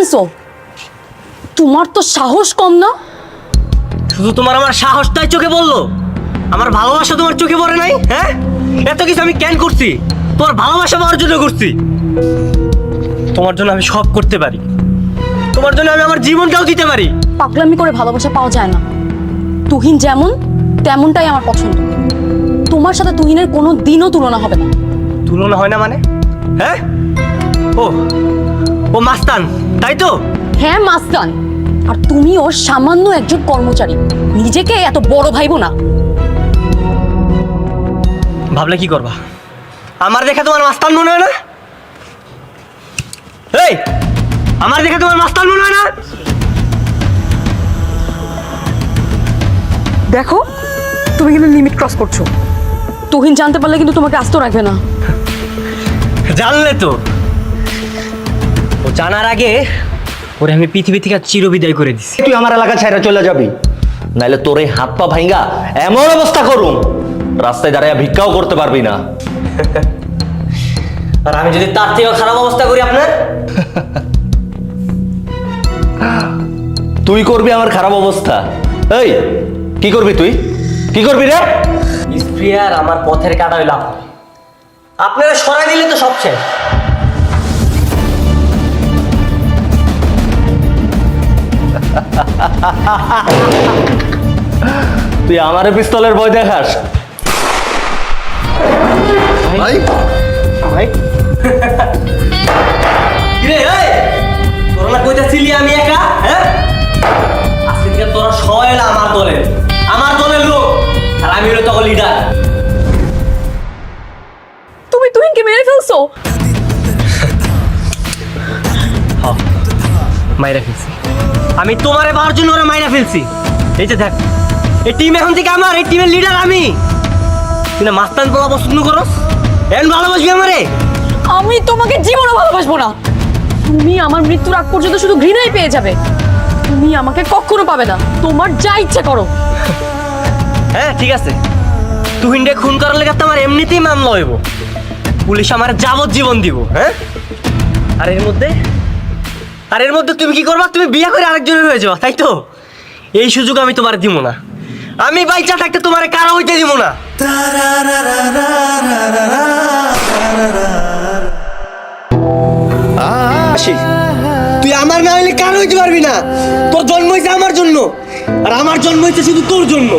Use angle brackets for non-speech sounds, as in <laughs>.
আনছো তোমার তো সাহস কম না? শুধু তোমার আমার সাহসটাই চোখে বলল আমার ভালোবাসা তোমার চোখে পড়ে নাই? হ্যাঁ? এত কিছু আমি কেন করছি? তোমার ভালোবাসা পাওয়ার জন্য করছি। তোমার জন্য আমি সব করতে পারি। তোমার জন্য আমি আমার জীবনটাও দিতে পারি। পাগলামি করে ভালোবাসা পাওয়া যায় না। তুহিন যেমন তেমনটাই আমার পছন্দ। তোমার সাথে তুহিনের কোনো দিনও তুলনা হবে না। তুলনা হয় না মানে? হ্যাঁ? ও ও মাস্তান। তাই তো? হ্যাঁ মাস্তান আর তুমি ওর সামান্য একজন কর্মচারী। নিজেকে এত বড় ভাইবো না। ভাবলে কি করবা? আমার দেখে তোমার মাস্তান মনে হয় না? এই আমার দেখে তোমার মাস্তান মনে হয় না? দেখো তুমি কিন্তু লিমিট ক্রস করছ। তুহিন জানতে পারলে কিন্তু তোমাকে আস্ত রাখবে না। জানলে তো। জানার আগে ওরে আমি পৃথিবী থেকে চিরবিদায় করে দিছি। তুই আমার এলাকা ছাইরা চলে যাবি। নাইলে তোর এই হাত পা ভাঙ্গা এমন অবস্থা করুম রাস্তায় দাঁড়ায় ভিক্ষাও করতে পারবি না। <laughs> আর আমি যদি তার থেকেও খারাপ অবস্থা করি আপনার? <laughs> তুই করবি আমার খারাপ অবস্থা। এই কি করবি তুই? কি করবি রে? স্প্রিয়ার আমার পথের কাটা হইল আপনারা সরাই দিলে তো সব শেষ। তুই আমার পিস্তলের ভয় দেখাস? ভাই? ভাই? কিরে এই তোরা কইতাছিলি আমি একা হ্যাঁ? আজকে থেকে তোরা সবাই আমার দলের আমার দলের লোক আর আমি হলো তখন লিডার তুমি তুহিনকে মেরে ফেলছো? মাইরা ফেলছি। আমি তোমারে পাওয়ার জন্য ওরা মাইরা ফেলছি। এই যে দেখ এই টিম এখন থেকে আমার এই টিমের লিডার আমি। তুই না মাস্তান পোলা পছন্দ করস? এন ভালোবাসবি আমারে? আমি তোমাকে জীবনও ভালোবাসবো না। তুমি আমার মৃত্যুর আগ পর্যন্ত শুধু ঘৃণাই পেয়ে যাবে। তুমি আমাকে কখনো পাবে না। তোমার যা ইচ্ছে করো। হ্যাঁ ঠিক আছে। তুহিনডে খুন করার লেগে তো আমার এমনিতেই মামলা হইব। পুলিশ আমার যাবজ্জীবন দিব হ্যাঁ? আর এর মধ্যে আর এর মধ্যে তুমি কি করবা? তুমি বিয়ে করে আরেকজনের হয়ে যাবা, তাই তো? এই সুযোগ আমি তোমার দিব না। আমি বাইচা থাকতে তোমার কারও হইতে দিব না। তুই আমার না হইলে কারও হইতে পারবি না। তোর জন্ম আমার জন্য। আর আমার জন্ম হয়েছে শুধু তোর জন্য।